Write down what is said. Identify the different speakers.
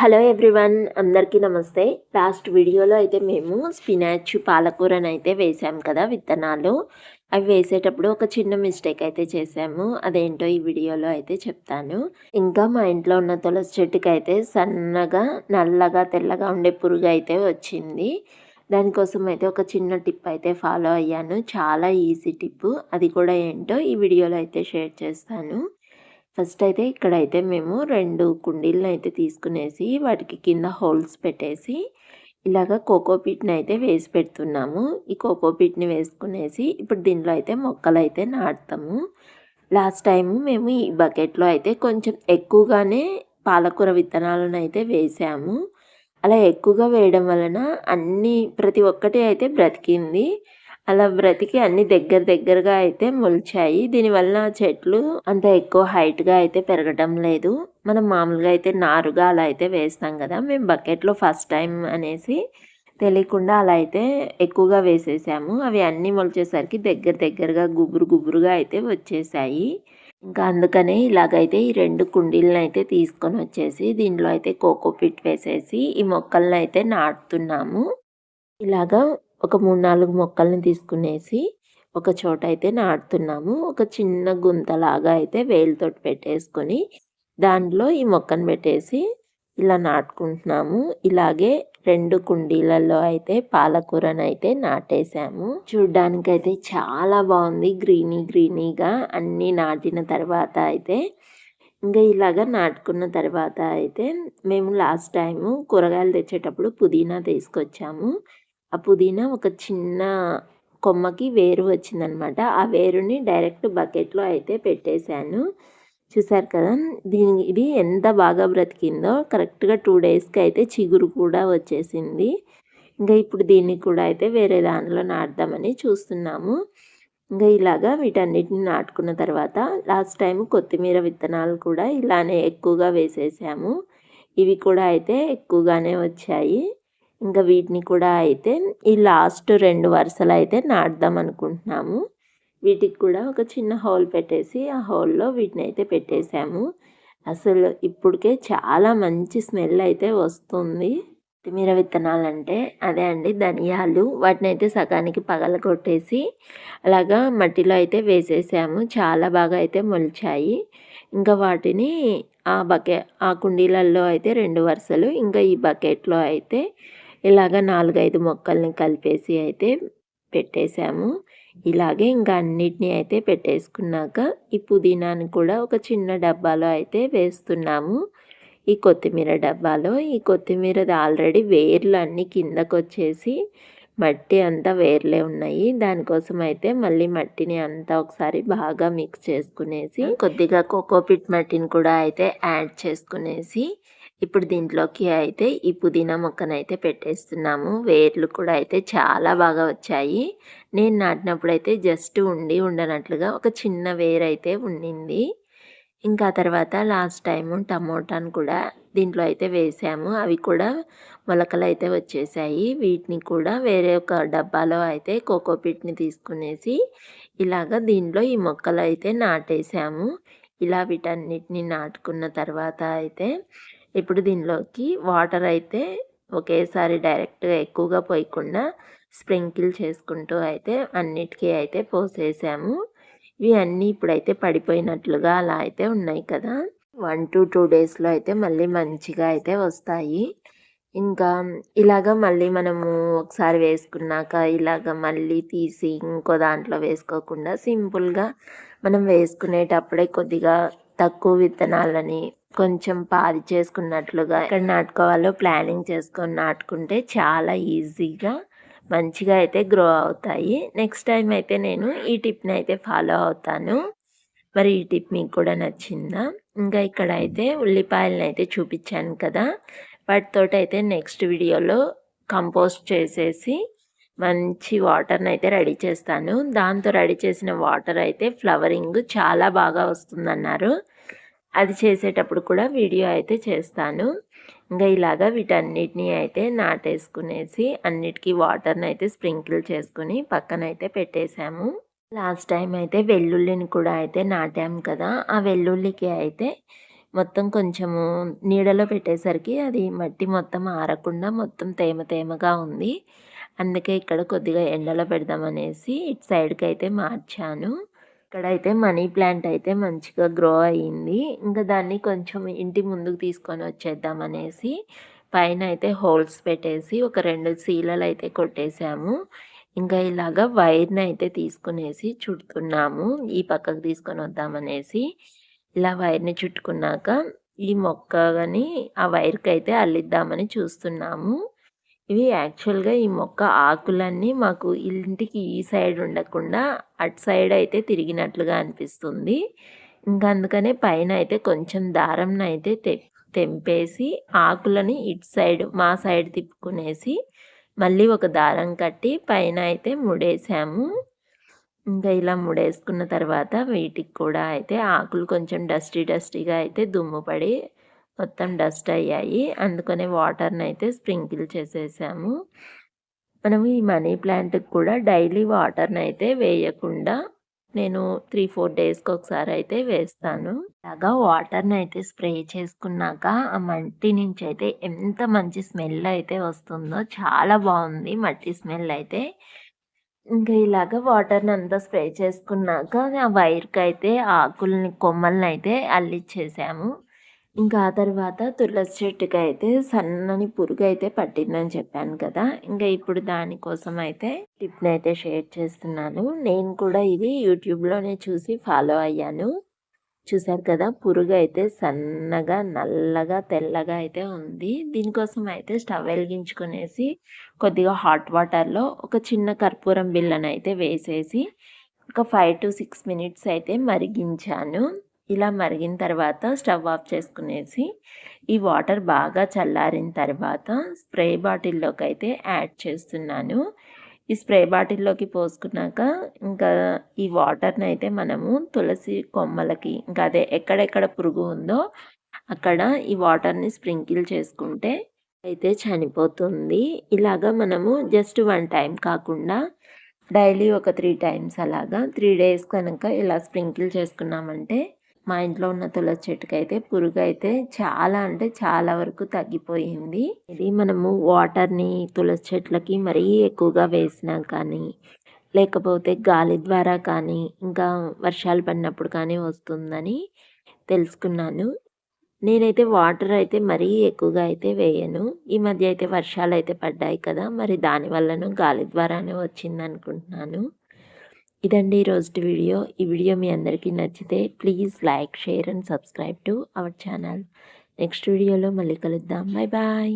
Speaker 1: Hello everyone అందరికీ నమస్తే. Last వీడియోలో అయితే మేము స్పినాచ్ పాలకూరని అయితే వేసాము కదా విత్తనాలు. అవి వేసేటప్పుడు ఒక చిన్న మిస్టేక్ అయితే చేసాము. అదేంటో ఈ వీడియోలో అయితే చెప్తాను. ఇంకా మా ఇంట్లో ఉన్న తులసి చెట్టుకి అయితే సన్నగా నల్లగా తెల్లగా ఉండే పురుగు అయితే వచ్చింది. దానికోసం అయితే ఒక చిన్న టిప్ అయితే ఫాలో అయ్యాను. చాలా ఈజీ టిప్. అది కూడా ఏంటో ఈ వీడియోలో అయితే షేర్ చేస్తాను. ఫస్ట్ అయితే ఇక్కడైతే మేము రెండు కుండీలను అయితే తీసుకునేసి వాటికి కింద హోల్స్ పెట్టేసి ఇలాగ కోకోపీట్ని అయితే వేసి పెడుతున్నాము. ఈ కోకోపీట్ని వేసుకునేసి ఇప్పుడు దీనిలో అయితే మొక్కలు అయితే నాటుతాము. లాస్ట్ టైం మేము ఈ బకెట్లో అయితే కొంచెం ఎక్కువగానే పాలకూర విత్తనాలను అయితే వేసాము. అలా ఎక్కువగా వేయడం వలన అన్నీ ప్రతి ఒక్కటి అయితే బ్రతికింది. అలా బ్రతికి అన్ని దగ్గర దగ్గరగా అయితే మొలిచాయి. దీనివల్ల చెట్లు అంత ఎక్కువ హైట్గా అయితే పెరగడం లేదు. మనం మామూలుగా అయితే నారుగా అలా అయితే వేస్తాం కదా. మేము బకెట్లో ఫస్ట్ టైం అనేసి తెలియకుండా అలా అయితే ఎక్కువగా వేసేసాము. అవి అన్నీ మొలిచేసరికి దగ్గర దగ్గరగా గుబురు గుబురుగా అయితే వచ్చేసాయి. ఇంకా అందుకనే ఇలాగైతే ఈ రెండు కుండీలను అయితే తీసుకొని వచ్చేసి దీంట్లో అయితే కోకోపిట్ వేసేసి ఈ మొక్కలను అయితే నాటుతున్నాము. ఇలాగా ఒక మూడు నాలుగు మొక్కల్ని తీసుకునేసి ఒక చోట అయితే నాటుతున్నాము. ఒక చిన్న గుంతలాగా అయితే వేలుతోటి పెట్టేసుకొని దాంట్లో ఈ మొక్కను పెట్టేసి ఇలా నాటుకుంటున్నాము. ఇలాగే రెండు కుండీలలో అయితే పాలకూరను అయితే నాటేసాము. చూడ్డానికి అయితే చాలా బాగుంది. గ్రీనీ గ్రీనీగా అన్నీ నాటిన తర్వాత అయితే ఇంకా ఇలాగా నాటుకున్న తర్వాత అయితే మేము లాస్ట్ టైము కూరగాయలు తెచ్చేటప్పుడు పుదీనా తీసుకొచ్చాము. ఆ పుదీనా ఒక చిన్న కొమ్మకి వేరు వచ్చిందనమాట. ఆ వేరుని డైరెక్ట్ బకెట్లో అయితే పెట్టేశాను. చూసారు కదా దీని ఇది ఎంత బాగా బ్రతికిందో. కరెక్ట్గా టూ డేస్కి అయితే చిగురు కూడా వచ్చేసింది. ఇంకా ఇప్పుడు దీన్ని కూడా అయితే వేరే దానిలో నాటుదామని చూస్తున్నాము. ఇంకా ఇలాగా వీటన్నిటిని నాటుకున్న తర్వాత లాస్ట్ టైం కొత్తిమీర విత్తనాలు కూడా ఇలానే ఎక్కువగా వేసేసాము. ఇవి కూడా అయితే ఎక్కువగానే వచ్చాయి. ఇంకా వీటిని కూడా అయితే ఈ లాస్ట్ రెండు వరుసలు అయితే నాటుదాం అనుకుంటున్నాము. వీటికి కూడా ఒక చిన్న హోల్ పెట్టేసి ఆ హోల్లో వీటిని అయితే పెట్టేసాము. అసలు ఇప్పటికే చాలా మంచి స్మెల్ అయితే వస్తుంది. కొత్తిమీర విత్తనాలు అంటే అదే అండి ధనియాలు వాటిని అయితే సగానికి పగల కొట్టేసి అలాగా మట్టిలో అయితే వేసేసాము. చాలా బాగా అయితే మొలిచాయి. ఇంకా వాటిని ఆ బకెట్ ఆ కుండీలలో అయితే రెండు వరుసలు ఇంకా ఈ బకెట్లో అయితే ఇలాగ నాలుగైదు మొక్కల్ని కలిపేసి అయితే పెట్టేశాము. ఇలాగే ఇంకా అన్నిటినీ అయితే పెట్టేసుకున్నాక ఈ పుదీనాని కూడా ఒక చిన్న డబ్బాలో అయితే వేస్తున్నాము. ఈ కొత్తిమీర డబ్బాలో ఈ కొత్తిమీరది ఆల్రెడీ వేర్లు అన్నీ కిందకు వచ్చేసి మట్టి అంతా వేర్లే ఉన్నాయి. దానికోసం అయితే మళ్ళీ మట్టిని అంతా ఒకసారి బాగా మిక్స్ చేసుకునేసి కొద్దిగా కోకోపిట్ మట్టిని కూడా అయితే యాడ్ చేసుకునేసి ఇప్పుడు దీంట్లోకి అయితే ఈ పుదీనా మొక్కనైతే పెట్టేస్తున్నాము. వేర్లు కూడా అయితే చాలా బాగా వచ్చాయి. నేను నాటినప్పుడు అయితే జస్ట్ ఉండి ఉండనట్లుగా ఒక చిన్న వేర్ అయితే ఉండింది. ఇంకా తర్వాత లాస్ట్ టైము టమోటాను కూడా దీంట్లో అయితే వేసాము. అవి కూడా మొలకలు అయితే వచ్చేసాయి. వీటిని కూడా వేరే ఒక డబ్బాలో అయితే కోకోపిట్ని తీసుకునేసి ఇలాగ దీంట్లో ఈ మొక్కలు అయితే నాటేసాము. ఇలా వీటన్నిటిని నాటుకున్న తర్వాత అయితే ఇప్పుడు దీనిలోకి వాటర్ అయితే ఒకేసారి డైరెక్ట్గా ఎక్కువగా పోయకుండా స్ప్రింకిల్ చేసుకుంటూ అయితే అన్నిటికీ అయితే పోసేసాము. ఇవి అన్నీ ఇప్పుడైతే పడిపోయినట్లుగా అలా అయితే ఉన్నాయి కదా. వన్ టు టూ డేస్లో అయితే మళ్ళీ మంచిగా అయితే వస్తాయి. ఇంకా ఇలాగ మళ్ళీ మనము ఒకసారి వేసుకున్నాక ఇలాగ మళ్ళీ తీసి ఇంకో దాంట్లో వేసుకోకుండా సింపుల్గా మనం వేసుకునేటప్పుడే కొద్దిగా తక్కువ విత్తనాలని కొంచెం పాది చేసుకున్నట్లుగా ఎక్కడ నాటుకోవాలో ప్లానింగ్ చేసుకొని నాటుకుంటే చాలా ఈజీగా మంచిగా అయితే గ్రో అవుతాయి. నెక్స్ట్ టైం అయితే నేను ఈ టిప్ని అయితే ఫాలో అవుతాను. మరి ఈ టిప్ మీకు కూడా నచ్చిందా? ఇంకా ఇక్కడ అయితే ఉల్లిపాయలను అయితే చూపించాను కదా. వాటితోటి అయితే నెక్స్ట్ వీడియోలో కంపోస్ట్ చేసేసి మంచి వాటర్ని అయితే రెడీ చేస్తాను. దాంతో రెడీ చేసిన వాటర్ అయితే ఫ్లవరింగ్ చాలా బాగా వస్తుందన్నారు. అది చేసేటప్పుడు కూడా వీడియో అయితే చేస్తాను. ఇంకా ఇలాగా వీటన్నిటిని అయితే నాటేసుకునేసి అన్నిటికీ వాటర్ని అయితే స్ప్రింకిల్ చేసుకుని పక్కన అయితే పెట్టేశాము. లాస్ట్ టైం అయితే వెల్లుల్లిని కూడా అయితే నాటాము కదా ఆ వెల్లుల్లికి అయితే మొత్తం కొంచెము నీడలో పెట్టేసరికి అది మట్టి మొత్తం ఆరకుండా మొత్తం తేమ తేమగా ఉంది. అందుకే ఇక్కడ కొద్దిగా ఎండలో పెడదామనేసి ఇటు సైడ్కి అయితే మార్చాను. ఇక్కడైతే మనీ ప్లాంట్ అయితే మంచిగా గ్రో అయ్యింది ఇంకా దాన్ని కొంచెం ఇంటి ముందుకు తీసుకొని వచ్చేద్దాం అనేసి పైన అయితే హోల్స్ పెట్టేసి ఒక రెండు సీలలు అయితే కొట్టేసాము. ఇంకా ఇలాగా వైర్ని అయితే తీసుకునేసి చుడుతున్నాము. ఈ పక్కకు తీసుకొని వద్దామనేసి ఇలా వైర్ని చుట్టుకున్నాక ఈ మొక్కని ఆ వైర్కి అయితే అల్లిద్దామని చూస్తున్నాము. ఇవి యాక్చువల్గా ఈ మొక్క ఆకులన్నీ మాకు ఇంటికి ఈ సైడ్ ఉండకుండా అటు సైడ్ అయితే తిరిగినట్లుగా అనిపిస్తుంది. ఇంకా అందుకనే పైన అయితే కొంచెం దారం అయితే తెంపేసి ఆకులని ఇటు సైడ్ మా సైడ్ తిప్పుకునేసి మళ్ళీ ఒక దారం కట్టి పైన అయితే ముడేసాము. ఇంకా ఇలా ముడేసుకున్న తర్వాత వీటికి కూడా అయితే ఆకులు కొంచెం డస్టీ డస్టీగా అయితే దుమ్ము పడి మొత్తం డస్ట్ అయ్యాయి. అందుకనే వాటర్ని అయితే స్ప్రింకిల్ చేసేసాము. మనం ఈ మనీ ప్లాంట్కి కూడా డైలీ వాటర్ని అయితే వేయకుండా నేను త్రీ ఫోర్ డేస్కి ఒకసారి అయితే వేస్తాను. అలాగా వాటర్ని అయితే స్ప్రే చేసుకున్నాక ఆ మట్టి నుంచి అయితే ఎంత మంచి స్మెల్ అయితే వస్తుందో చాలా బాగుంది మట్టి స్మెల్ అయితే. ఇంకా ఇలాగ వాటర్ని అంతా స్ప్రే చేసుకున్నాక ఆ వైర్కి అయితే ఆకుల్ని కొమ్మల్ని అయితే అల్లిచ్చేసాము. ఇంకా ఆ తర్వాత తులసి చెట్టుకి అయితే సన్నని పురుగు అయితే పట్టిందని చెప్పాను కదా. ఇంకా ఇప్పుడు దానికోసం అయితే టిప్ని అయితే షేర్ చేస్తున్నాను. నేను కూడా ఇది యూట్యూబ్లోనే చూసి ఫాలో అయ్యాను. చూసారు కదా పురుగు అయితే సన్నగా నల్లగా తెల్లగా అయితే ఉంది. దీనికోసం అయితే స్టవ్ వెలిగించుకునేసి కొద్దిగా హాట్ వాటర్లో ఒక చిన్న కర్పూరం బిళ్ళను అయితే వేసేసి ఒక ఫైవ్ టు సిక్స్ మినిట్స్ అయితే మరిగించాను. ఇలా మరిగిన తర్వాత స్టవ్ ఆఫ్ చేసుకునేసి ఈ వాటర్ బాగా చల్లారిన తర్వాత స్ప్రే బాటిల్లోకి అయితే యాడ్ చేస్తున్నాను. ఈ స్ప్రే బాటిల్లోకి పోసుకున్నాక ఇంకా ఈ వాటర్ని అయితే మనము తులసి కొమ్మలకి ఇంకా అదే ఎక్కడెక్కడ పురుగు ఉందో అక్కడ ఈ వాటర్ని స్ప్రింకిల్ చేసుకుంటే అయితే చనిపోతుంది. ఇలాగా మనము జస్ట్ వన్ టైం కాకుండా డైలీ ఒక త్రీ టైమ్స్ అలాగా త్రీ డేస్ కనుక ఇలా స్ప్రింకిల్ చేసుకున్నామంటే మా ఇంట్లో ఉన్న తులసి చెట్టుకి అయితే పురుగు అయితే చాలా అంటే చాలా వరకు తగ్గిపోయింది. ఇది మనము వాటర్ని తులసి చెట్లకి మరీ ఎక్కువగా వేసినా కానీ లేకపోతే గాలి ద్వారా కానీ ఇంకా వర్షాలు పడినప్పుడు కానీ వస్తుందని తెలుసుకున్నాను. నేనైతే వాటర్ అయితే మరీ ఎక్కువగా అయితే వేయను. ఈ మధ్య అయితే వర్షాలు అయితే పడ్డాయి కదా మరి దానివల్లను గాలి ద్వారానే వచ్చింది అనుకుంటున్నాను ఇదండి ఈరోజు వీడియో. ఈ వీడియో మీ అందరికీ నచ్చితే please like share and subscribe to our channel. Next వీడియోలో మళ్ళీ కలుద్దాం. Bye bye.